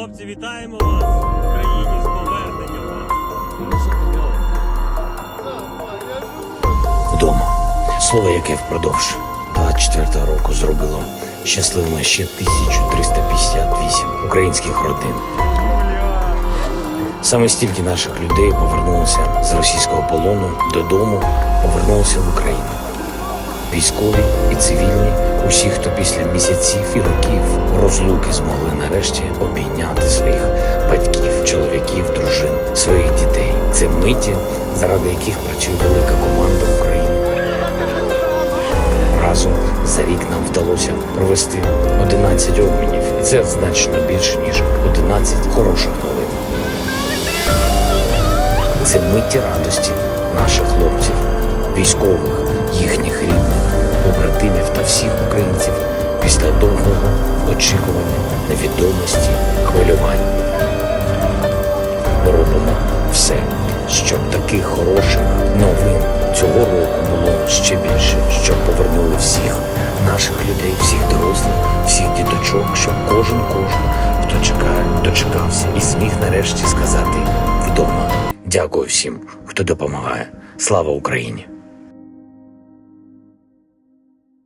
Хлопці, вітаємо вас в Україні з поверненням вас. Вдома. Слово, яке впродовж 24 року зробило щасливими ще 1358 українських родин. Саме стільки наших людей повернулося з російського полону додому, повернулося в Україну. Військові і цивільні, усі, хто після місяців і років розлуки змогли нарешті обійняти своїх батьків, чоловіків, дружин, своїх дітей. Це миті, заради яких працює велика команда України. Разом за рік нам вдалося провести 11 обмінів, і це значно більше ніж 11 хороших новин. Це миті радості наших хлопців, військових, їхніх рідних, побратимів та всіх українців після довгого очікування, невідомості, хвилювань. Ми робимо все, щоб таких хороших новин цього року було ще більше, щоб повернули всіх наших людей, всіх дорослих, всіх діточок, щоб кожен кожен, хто чекає, дочекався і зміг нарешті сказати вдома. Дякую всім, хто допомагає. Слава Україні!